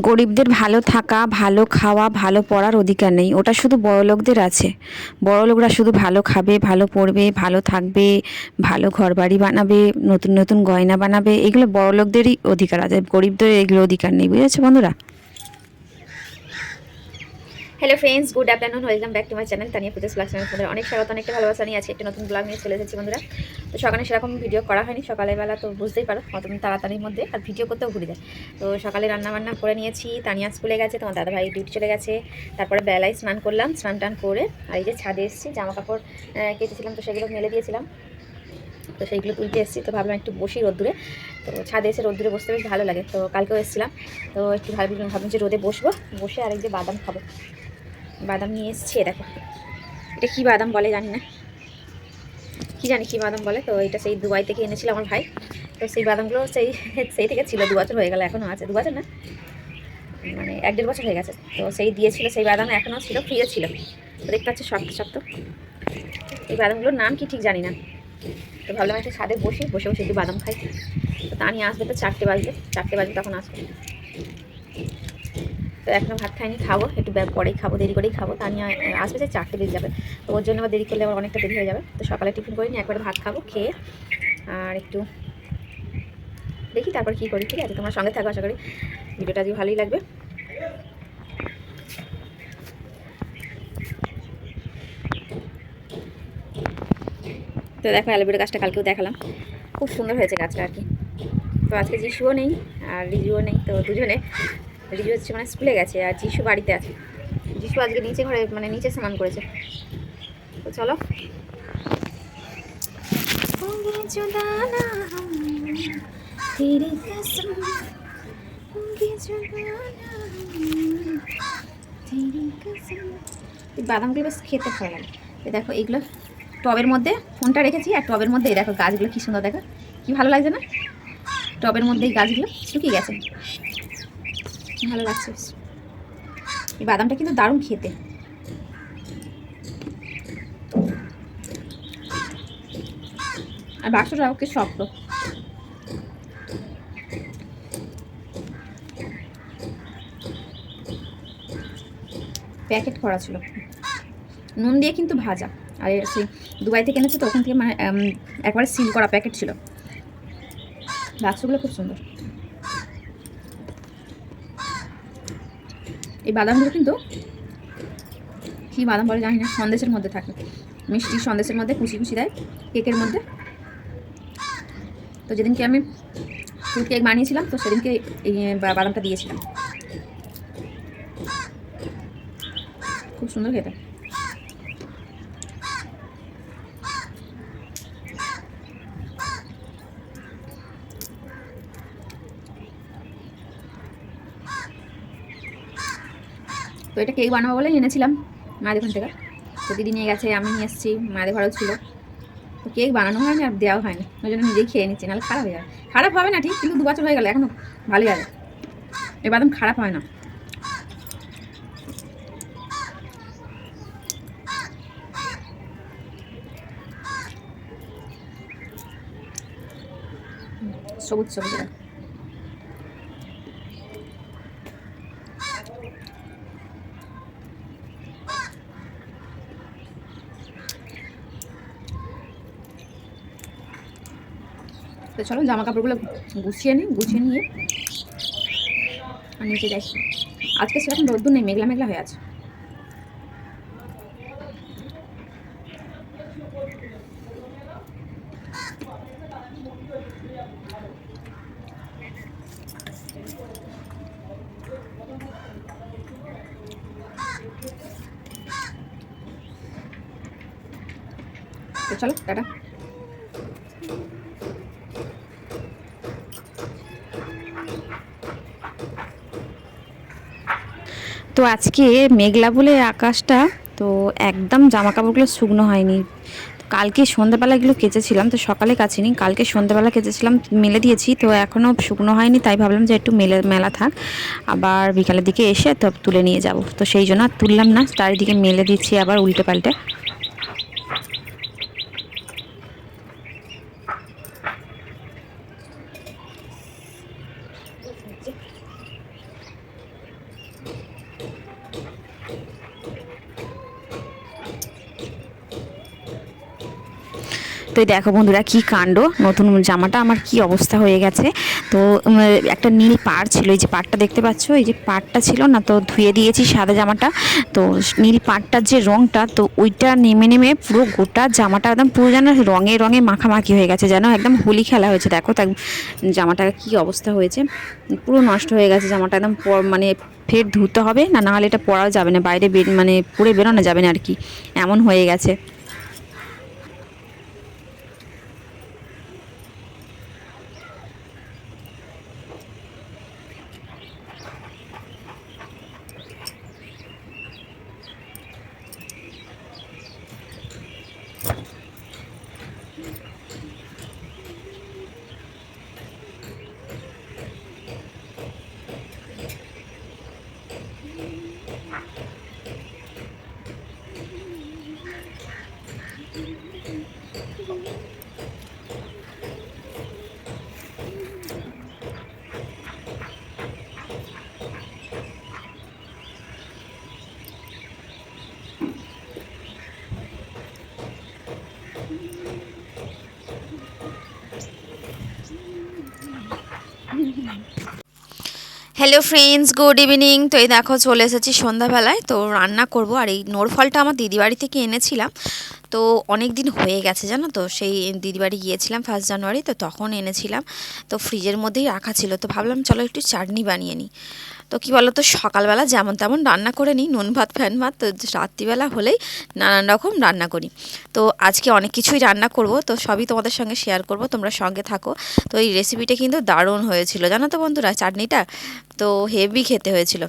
গরিবদের ভালো থাকা, ভালো খাওয়া, ভালো পড়ার অধিকার নেই। ওটা শুধু বড়লোকদের আছে। বড়লোকরা শুধু ভালো খাবে, ভালো পড়বে, ভালো থাকবে, ভালো ঘর বাড়ি বানাবে, নতুন নতুন গয়না বানাবে, এগুলো বড়লোকদেরই অধিকার আছে, গরিবদের এগুলো অধিকার নেই, বুঝেছ বন্ধুরা? Hello friends good afternoon welcome back to my channel Tania footage blog channel তোমাদের অনেক স্বাগত অনেকটা ভালোবাসা নিয়ে আছে। একটা নতুন ব্লগ নিয়ে চলে এসেছি বন্ধুরা। তো সকালে সেরকম ভিডিও করা হয়নি সকালবেলা তো বুঝতেই পারো অত তাড়াতাড়ির মধ্যে আর ভিডিও করতেও ঘুরে যায় তো সকালে রান্না বান্না করে নিয়েছি তানিয়া স্কুলে গেছে তোমার দাদাভাই ডিউটি চলে গেছে। তারপরে বেলায় স্নান করলাম স্নান টান করে আর এই যে ছাদে এসেছি জামা কাপড় আহ, কেচেছিলাম তো সেগুলো মেলে দিয়েছিলাম। তো সেইগুলো তুলতে এসেছি তো ভাবলাম একটু বসি রোদ্দুরে। তো ছাদে এসে রোদ্দুরে বসতে বেশ ভালো লাগে তো কালকেও এসেছিলাম। তো একটু ভাবলাম ভাবলাম যে রোদে বসবো বসে আরেক যে বাদাম খাব। বাদাম নিয়ে এসছি দেখো। এটা কী বাদাম বলে জানি না। কী জানি কী বাদাম বলে, তো এটা সেই দুবাই থেকে এনেছিল আমার ভাই। তো সেই বাদামগুলো সেই সেই থেকে ছিল, দু বছর হয়ে গেল এখনও আছে। দু বছর না? মানে এক দেড় বছর হয়ে গেছে। তো সেই দিয়েছিল, সেই বাদাম এখনও ছিল, ফ্রিজে ছিল। তো দেখতে পাচ্ছি শক্ত শক্ত এই বাদামগুলোর নাম কি ঠিক জানি না। তো ভাবলাম একটা ছাদে বসি, বসে বসে একটু বাদাম খাই। তো তা নিয়ে আসবে তো চারটে বাজবে চারটে বাজবে তখন আসবে। তো এখনও ভাত খাইনি, খাব, একটু পরেই খাব, দেরি করেই খাব। তা নিয়ে আসবে যে চারটে বেজে যাবে। তো ওর জন্য আবার দেরি করলে আবার অনেকটা দেরি হয়ে যাবে। তো সকালে টিফিন করিনি একবারে ভাত খাব, খেয়ে আর একটু দেখি তারপর কী করি, ঠিক আছে? তোমার সঙ্গে থাকো, আশা করি ভিডিওটা আজকে ভালোই লাগবে। তো দেখো, অ্যালোভেরা গাছটা কালকেও দেখালাম। খুব সুন্দর হয়েছে গাছটা আর কি। তো আজকে যিশুও নেই আর রিজুও নেই, তো দুজনে রিজু হচ্ছে মানে স্কুলে গেছে আর যিশু বাড়িতে আছে। যিশু আজকে নিচে ঘরে মানে নিচে স্নান করেছে। তো চলো। বাদামগুলো বেশ খেতে ভালো লাগে। দেখো এইগুলো টবের মধ্যে, ফোনটা রেখেছি আর টবের মধ্যে দেখো গাছগুলো কী সুন্দর দেখো। কী ভালো লাগছে না? টবের মধ্যে এই গাছগুলো শুকিয়ে গেছে। ভালো লাগছে। এই বাদামটা কিন্তু দারুণ খেতে। আর বাক্সটা ওকে শক্ত। প্যাকেট করা ছিল। নুন দিয়ে কিন্তু ভাজা। আর সেই দুবাই থেকে এনেছে তো ওখান থেকে মানে একবারে সিল করা প্যাকেট ছিল। বাক্সগুলো খুব সুন্দর। এই বাদামগুলো কিন্তু কী বাদাম বলে জানি না, সন্দেশের মধ্যে থাকে। মিষ্টি সন্দেশের মধ্যে খুশি খুশি দেয়, কেকের মধ্যে। তো যেদিনকে আমি ফুল কেক বানিয়েছিলাম, তো সেদিনকে এই বাদামটা দিয়েছিলাম। খুব সুন্দর খেতে। তো এটা কেক বানাবো বলে এনেছিলাম। মায়ের ওখান থেকে। তো দিদি নিয়ে গেছে, আমি নিয়ে এসেছি, মায়ের ঘরেও ছিল। তো কেক বানানো হয়নি আর দেওয়া হয়নি। ওই জন্য নিজেই খেয়ে নিচ্ছি, নাহলে খারাপ হয়ে যাবে। খারাপ হবে না, ঠিক, কিন্তু দু বছর হয়ে গেল এখনও ভালোই আছে। এ বাদাম খারাপ হয় না। সবুজ সবুজ তো চলো জামা কাপড়গুলো গুছিয়ে নিই, গুছিয়ে নিয়ে আর নিচে যাই আজকে সেরকম রোদ্দুর নেই, মেঘলা মেঘলা হয়ে আছে। চলো, টাটা। তো আজকে মেঘলা বলে আকাশটা, তো একদম জামা কাপড়গুলো শুকনো হয়নি। কালকে সন্ধ্যাবেলা এগুলো কেচেছিলাম, তো সকালে কাচিনি, কালকে সন্ধ্যাবেলা কেচেছিলাম, মেলে দিয়েছি, তো এখনও শুকনো হয়নি, তাই ভাবলাম যে একটু মেলে, মেলা থাক। আবার বিকালের দিকে এসে তো তুলে নিয়ে যাব, তো সেই জন্য আর তুললাম না, চারিদিকে মেলে দিচ্ছি আবার উল্টে পাল্টে তো দেখো বন্ধুরা কি কাণ্ড, নতুন জামাটা আমার কি অবস্থা হয়ে গেছে। তো একটা নীল পাড় ছিল, এই যে পাড়টা দেখতে পাচ্ছ? এই যে পাড়টা ছিল না, তো ধুয়ে দিয়েছি সাদা জামাটা। তো নীল পাড়টার যে রঙটা তো ওইটা নেমে নেমে পুরো গোটা জামাটা একদম পুরো যেন রঙে রঙে মাখামাখি হয়ে গেছে, যেন একদম হোলি খেলা হয়েছে। দেখো তাই জামাটার কি অবস্থা হয়েছে। পুরো নষ্ট হয়ে গেছে জামাটা, একদম মানে ফের ধুতে হবে, না নাহলে এটা পরাও যাবে না, বাইরে মানে পরে বেরোনো যাবে না আর কি। এমন হয়ে গেছে। হ্যালো ফ্রেন্ডস গুড ইভিনিং তো এই দেখো, চলে এসেছি সন্ধ্যাবেলায়। তো রান্না করব। আর এই নোরফলটা আমার দিদি বাড়ি থেকে এনেছিলাম। তো অনেক দিন হয়ে গেছে জানো তো, সেই দিদি বাড়ি গিয়েছিলাম ফার্স্ট জানুয়ারি তো, তখন এনেছিলাম। তো ফ্রিজের মধ্যেই রাখা ছিল, তো ভাবলাম চলো একটু চাটনি বানিয়ে নিই। তো কী বলো তো সকালবেলা যেমন তেমন রান্না করে নিই, নুন ভাত ফ্যান ভাত, তো রাত্রিবেলা হলেই নানান রকম রান্না করি। তো আজকে অনেক কিছুই রান্না করব, তো সবই তোমাদের সঙ্গে শেয়ার করব, তোমরা সঙ্গে থাকো। তো এই রেসিপিটা কিন্তু দারুণ হয়েছিল। জানো তো বন্ধুরা, চাটনিটা তো হেভি খেতে হয়েছিল।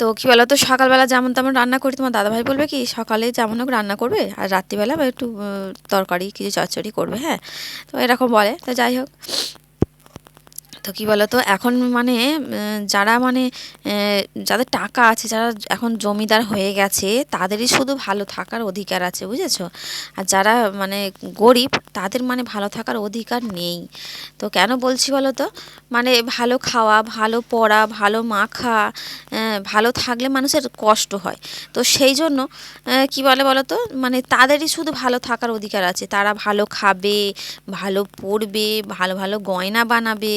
তো কী বলো তো সকালবেলা যেমন তেমন রান্না করি, তোমার দাদাভাই বলবে কি সকালে যেমন হোক রান্না করবে, আর রাত্রিবেলা একটু তরকারি, কিছু চচ্চড়ি করবে হ্যাঁ? তো এরকম বলে, তো যাই হোক। তো কী বলো তো এখন মানে যারা মানে যাদের টাকা আছে, যারা এখন জমিদার হয়ে গেছে, তাদেরই শুধু ভালো থাকার অধিকার আছে, বুঝেছ? আর যারা মানে গরিব, তাদের মানে ভালো থাকার অধিকার নেই। তো কেন বলছি বলো তো মানে ভালো খাওয়া, ভালো পড়া, ভালো মাখা ভালো থাকলে মানুষের কষ্ট হয়। তো সেই জন্য কি বলে বলো তো মানে তাদেরই শুধু ভালো থাকার অধিকার আছে। তারা ভালো খাবে, ভালো পরবে ভালো ভালো গয়না বানাবে।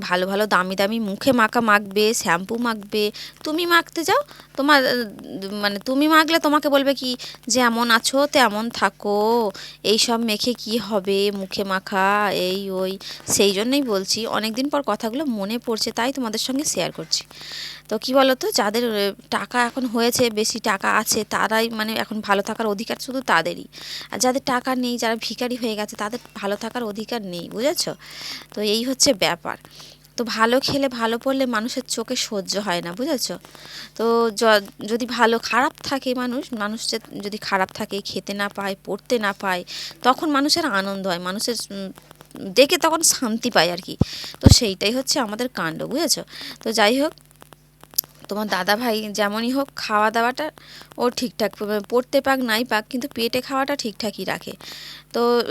ভালো ভালো, দামি দামি মুখে মাখা মাখবে, শ্যাম্পু মাখবে। তুমি মাখতে যাও, তোমার মানে তুমি মাখলে তোমাকে বলবে কি, যেমন আছো, তেমন থাকো। এই সব মেখে কি হবে? মুখে মাখা, এই, ওই। সেই জন্যই বলছি অনেক দিন পর কথাগুলো মনে পড়ছে, তাই তোমাদের সঙ্গে শেয়ার করছি। তো কি বলো তো যাদের টাকা এখন হয়েছে, বেশি টাকা আছে, তারাই মানে এখন ভালো থাকার অধিকার শুধু তাদেরই। আর যাদের টাকা নেই, যারা ভিখারি হয়ে গেছে, তাদের ভালো থাকার অধিকার নেই, বুঝেছ? তো এই হচ্ছে ব্যাপার। তো ভালো খেলে ভালো পড়লে মানুষের চোখে সহ্য হয় না, বুঝেছ? তো যদি ভালো খারাপ থাকে মানুষ মানুষ যদি খারাপ থাকে, খেতে না পায়, পড়তে না পায়, তখন মানুষের আনন্দ হয়, মানুষের দেখে তখন শান্তি পায় আর কি। তো সেইটাই হচ্ছে আমাদের কাণ্ড, বুঝেছ? তো যাই হোক তোমার দাদা ভাই যেমনই হোক খাওয়া দাওয়াটা ও ঠিকঠাক পড়তে পাক, নাই পাক, কিন্তু পেটে খাওয়াটা ঠিকঠাকই রাখে। তো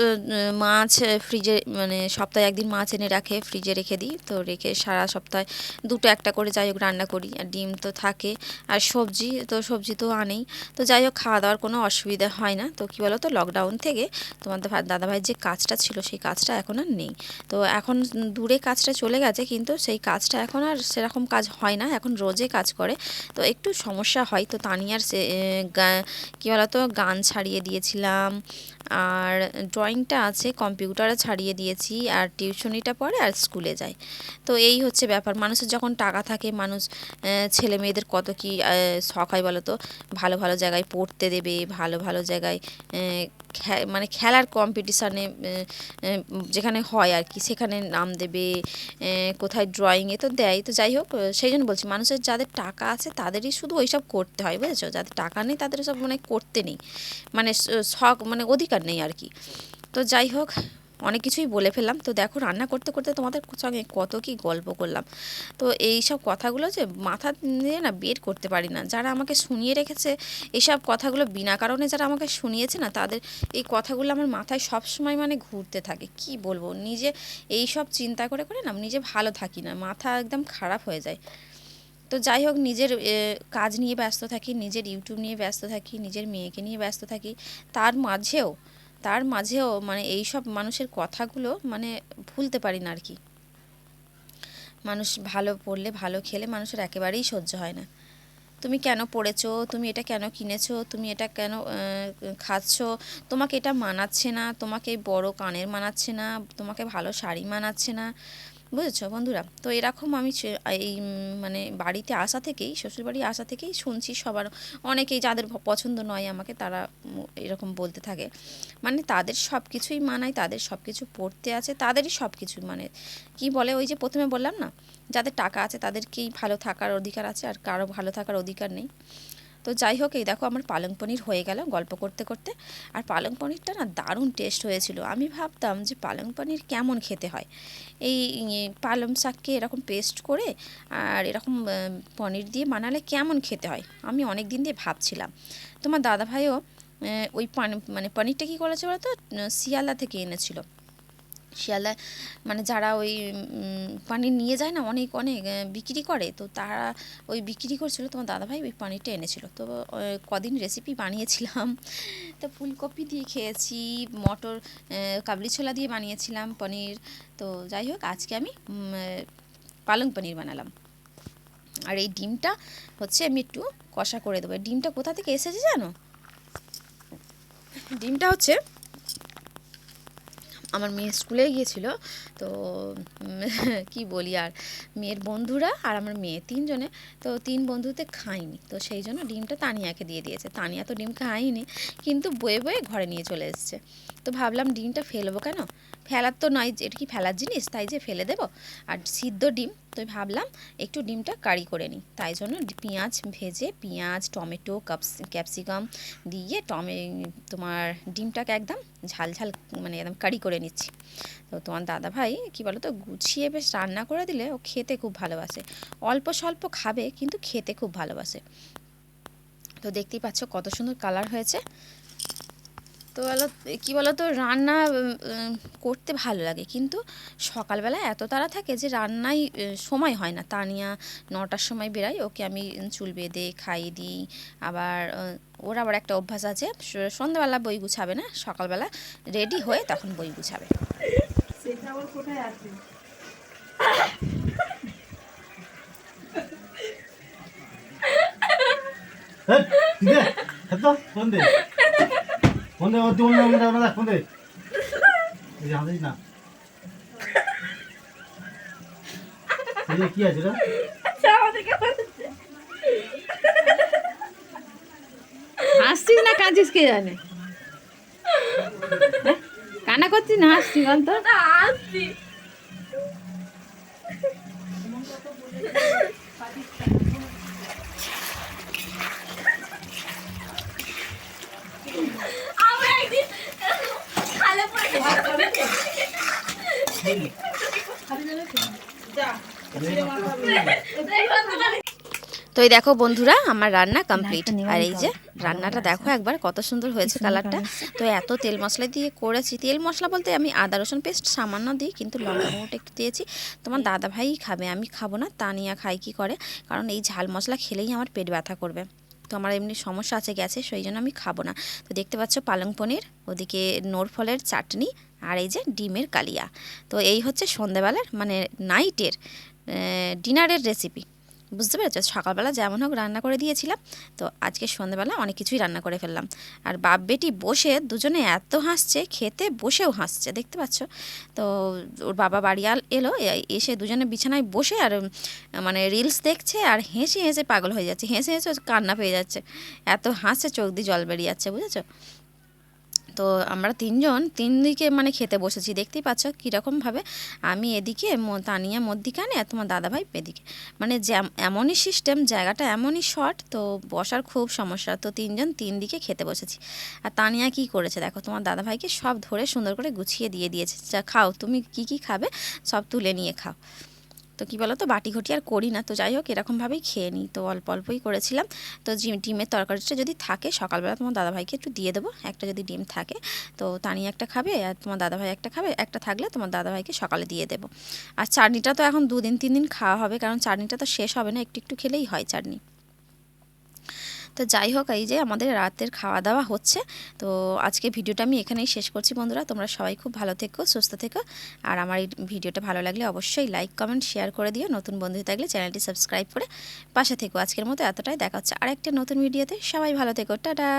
মাছ ফ্রিজে মানে সপ্তাহে একদিন মাছ এনে রাখে ফ্রিজে রেখে দিই। তো রেখে সারা সপ্তাহে দুটো একটা করে যাই হোক রান্না করি। আর ডিম তো থাকে, আর সবজি, তো সবজি তো আনেই। তো যাই হোক খাওয়া দাওয়ার কোনো অসুবিধা হয় না। তো কী বলো তো লকডাউন থেকে তোমার দা- দাদাভাইয়ের যে কাজটা ছিল, সেই কাজটা এখন আর নেই। তো এখন দূরে কাজটা চলে গেছে, কিন্তু সেই কাজটা এখন আর সেরকম কাজ হয় না। এখন রোজে কাজ করে। তো একটু সমস্যা হয়। তো তানিয়ার সে কী বলতো, গান ছাড়িয়ে দিয়েছিলাম। আর ড্রয়িংটা আছে কম্পিউটারে ছাড়িয়ে দিয়েছি। আর টিউশনিটা পড়ে আর স্কুলে যায় তো এই হচ্ছে ব্যাপার। মানুষের যখন টাকা থাকে, মানুষ ছেলে মেয়েদের কত কি শখ হয় বলো তো ভালো ভালো জায়গায় পড়তে দেবে, ভালো ভালো জায়গায় মানে খেলার কম্পিটিশানে যেখানে হয় আর কি, সেখানে নাম দেবে কোথায় ড্রয়িংয়ে তো দেয়। তো যাই হোক, সেই জন্য বলছি, মানুষের যাদের টাকা আছে তাদেরই শুধু ওইসব করতে হয়, বুঝেছ? যাদের টাকা নেই, তাদের সব মানে করতে নেই। মানে শখ মানে অধিকার নেই আর কি। তো যাই হোক, অনেক কিছুই বলে ফেললাম। তো দেখো, রান্না করতে করতে তোমাদের সঙ্গে কত কি গল্প করলাম। তো এই সব কথাগুলো যে মাথা দিয়ে না বের করতে পারি না। যারা আমাকে শুনিয়ে রেখেছে এইসব কথাগুলো বিনা কারণে যারা আমাকে শুনিয়েছে না, তাদের এই কথাগুলো আমার মাথায় সব সময় মানে ঘুরতে থাকে। কি বলব? নিজে এই সব চিন্তা করে করে না, নিজে ভালো থাকি না। মাথা একদম খারাপ হয়ে যায়। তো যাই হোক, নিজের কাজ নিয়ে ব্যস্ত থাকি, নিজের ইউটিউব নিয়ে ব্যস্ত থাকি, নিজের মেয়েকে নিয়ে ব্যস্ত থাকি। তার মাঝেও তার মাঝেও মানে এই সব মানুষের কথাগুলো মানে ভুলতে পারি না আর কি মানুষ ভালো পড়লে ভালো খেলে মানুষের একেবারেই সহ্য হয় না। তুমি কেন পড়েছো? তুমি এটা কেন কিনেছো? তুমি এটা কেন খাচ্ছো? তোমাকে এটা মানাচ্ছে না, তোমাকে বড় কানের মানাচ্ছে না, তোমাকে ভালো শাড়ি মানাচ্ছে না। বুঝেছ বন্ধুরা? তো এরকম আমি এই মানে বাড়িতে আসা থেকেই, শ্বশুরবাড়ি আসা থেকেই শুনছি সবার, অনেকেই যাদের পছন্দ নয় আমাকে, তারা এরকম বলতে থাকে। মানে তাদের সব কিছুই মানায়, তাদের সব কিছু পড়তে আছে, তাদেরই সব কিছু মানে। কি বলে ওই যে প্রথমে বললাম না? যাদের টাকা আছে তাদেরকেই ভালো থাকার অধিকার আছে, আর কারও ভালো থাকার অধিকার নেই। তো যাই হোক, এই দেখো আমার পালং পনির হয়ে গেল গল্প করতে করতে। আর পালং পনিরটা না দারুণ টেস্ট হয়েছিল। আমি ভাবতাম যে পালং পনির কেমন খেতে হয়। এই পালং শাককে এরকম পেস্ট করে আর এরকম পনির দিয়ে বানালে কেমন খেতে হয়? আমি অনেক দিন দিয়ে ভাবছিলাম। তোমার দাদাভাইও ওই পান মানে পনিরটা কী করেছে বলতো? শিয়ালদা থেকে এনেছিল। শিয়ালদা মানে যারা ওই পানির নিয়ে যায় না, অনেক অনেক বিক্রি করে, তো তারা ওই বিক্রি করছিল, তোমার দাদাভাই ওই পানিরটা এনেছিল। তো কদিন রেসিপি বানিয়েছিলাম। তো ফুলকপি দিয়ে খেয়েছি, মটর কাবলি ছোলা দিয়ে বানিয়েছিলাম পনির। তো যাই হোক, আজকে আমি পালং পনির বানালাম। আর এই ডিমটা হচ্ছে আমি একটু কষা করে দেবো। ডিমটা কোথা থেকে এসেছে জানো? ডিমটা হচ্ছে আমার মেয়ে স্কুলে গিয়েছিল, তো কি বলি আর, মেয়ের বন্ধুরা আর আমার মেয়ে তিনজনে, তো তিন বন্ধুতে খাইনি, তো সেই জন্য ডিমটা তানিয়াকে দিয়ে দিয়েছে। তানিয়া তো ডিম খাইনি কিন্তু বয়ে বয়ে ঘরে নিয়ে চলে এসছে। তো ভাবলাম ডিমটা ফেলব কেন? ফেলার তো নয় এটা কি ফেলার জিনিস? তাই যে ফেলে দেবো। আর সিদ্ধ ডিম তো ভাবলাম একটু ডিমটা কারি করে নিই। তাই জন্য পেঁয়াজ ভেজে, পেঁয়াজ, টমেটো ক্যাপসিকাম দিয়ে টমে, তোমার ডিমটাকে একদম ঝাল ঝাল মানে একদম কারি করে নিচ্ছি। তো তোমার দাদা ভাই, কী বলো তো গুছিয়ে বেশ রান্না করে দিলে ও খেতে খুব ভালোবাসে। অল্প স্বল্প খাবে, কিন্তু খেতে খুব ভালোবাসে। তো দেখতেই পাচ্ছ কত সুন্দর কালার হয়েছে। তো বলো কী বলো তো রান্না করতে ভালো লাগে। কিন্তু সকালবেলা এত তাড়া থাকে যে রান্নায় আহ, সময় হয় না। তানিয়া নটার সময় বেরাই ওকে আমি চুল বেঁধে খাইয়ে দিই। আবার ওর আবার একটা অভ্যাস আছে সন্ধ্যাবেলা বই গুছাবে না সকালবেলা রেডি হয়ে তখন বই গুছাবে। সেটা আবার কোথায় আছে? হ্যাঁ ফোন দে। ফোন দে ফোন। দে এই যে হাসিস না। এই যে কি আছে রে? হাসছিস না কাঁদছিস কে জানে? কানা করছিস না হাসছিস বলতো তো? এই দেখো বন্ধুরা, আমার রান্না কমপ্লিট আর এই যে রান্নাটা দেখো একবার, কত সুন্দর হয়েছে কালারটা। তো এত তেল মশলা দিয়ে করেছি। তেল মশলা বলতে আমি আদা, রসুন পেস্ট সামান্য দিই, কিন্তু লঙ্কা একটু দিয়েছি। তোমার দাদা ভাই খাবে, আমি খাব না তানিয়া খাই কি করে? কারণ এই ঝাল মশলা খেলেই আমার পেট ব্যথা করবে। তো আমার এমনি সমস্যা আছে গ্যাসে সেই জন্য আমি খাব না। তো দেখতে পাচ্ছ পালং পনির, ওদিকে নোরফলের চাটনি আর এই যে ডিমের কালিয়া। তো এই হচ্ছে সন্ধেবেলার মানে নাইটের ডিনারের রেসিপি বুঝতে পেরেছ? সকালবেলা যেমন হোক রান্না করে দিয়েছিলাম। তো আজকে সন্ধ্যেবেলা অনেক কিছুই রান্না করে ফেললাম। আর বাপ বেটি বসে দুজনে এত হাসছে, খেতে বসেও হাসছে, দেখতে পাচ্ছ? তো ওর বাবা বাড়ি এলো এসে দুজনে বিছানায় বসে আর মানে রিলস দেখছে আর হেসে হেসে পাগল হয়ে যাচ্ছে। হেসে হেসে কান্না পেয়ে যাচ্ছে। এত হাসছে চোখ দিয়ে জল বেরিয়ে যাচ্ছে, বুঝেছ? তো আমরা তিনজন তিন দিকে মানে খেতে বসেছি। দেখতেই পাচ্ছ কীরকমভাবে আমি এদিকে তানিয়া মধ্যিখানে আর তোমার দাদাভাই এদিকে মানে এমনই সিস্টেম জায়গাটা এমনই শর্ট তো বসার খুব সমস্যা। তো তিনজন তিন দিকে খেতে বসেছি। আর তানিয়া কি করেছে দেখো, তোমার দাদাভাইকে সব ধরে সুন্দর করে গুছিয়ে দিয়ে দিয়েছে। যা খাও, তুমি কি কি খাবে সব তুলে নিয়ে খাও। তো কী বলো তো বাটি ঘটি আর করি না। তো যাই হোক, এরকমভাবেই খেয়ে নিই। তো অল্প অল্পই করেছিলাম। তো ডিমের তরকারিটা যদি থাকে, সকালবেলা তোমার দাদাভাইকে একটু দিয়ে দেবো। একটা যদি ডিম থাকে, তো তানি একটা খাবে, আর তোমার দাদাভাই একটা খাবে। একটা থাকলে তোমার দাদাভাইকে সকালে দিয়ে দেবো। আর চাটনিটা তো এখন দুদিন তিন দিন খাওয়া হবে, কারণ চাটনিটা তো শেষ হবে না, একটু একটু খেলেই হয় চাটনি। তো যাই হোক, এই যে আমাদের রাতের খাওয়া দাওয়া হচ্ছে। তো আজকে ভিডিওটা আমি এখানেই শেষ করছি বন্ধুরা। তোমরা সবাই খুব ভালো থেকো, সুস্থ থেকো। আর আমার এই ভিডিওটা ভালো লাগলে অবশ্যই লাইক, কমেন্ট, শেয়ার করে দিও। নতুন বন্ধু থাকলে চ্যানেলটি সাবস্ক্রাইব করে পাশে থেকো। আজকের মতো এতটাই। দেখা হচ্ছে আর একটা নতুন ভিডিওতে। সবাই ভালো থেকো। টাটা!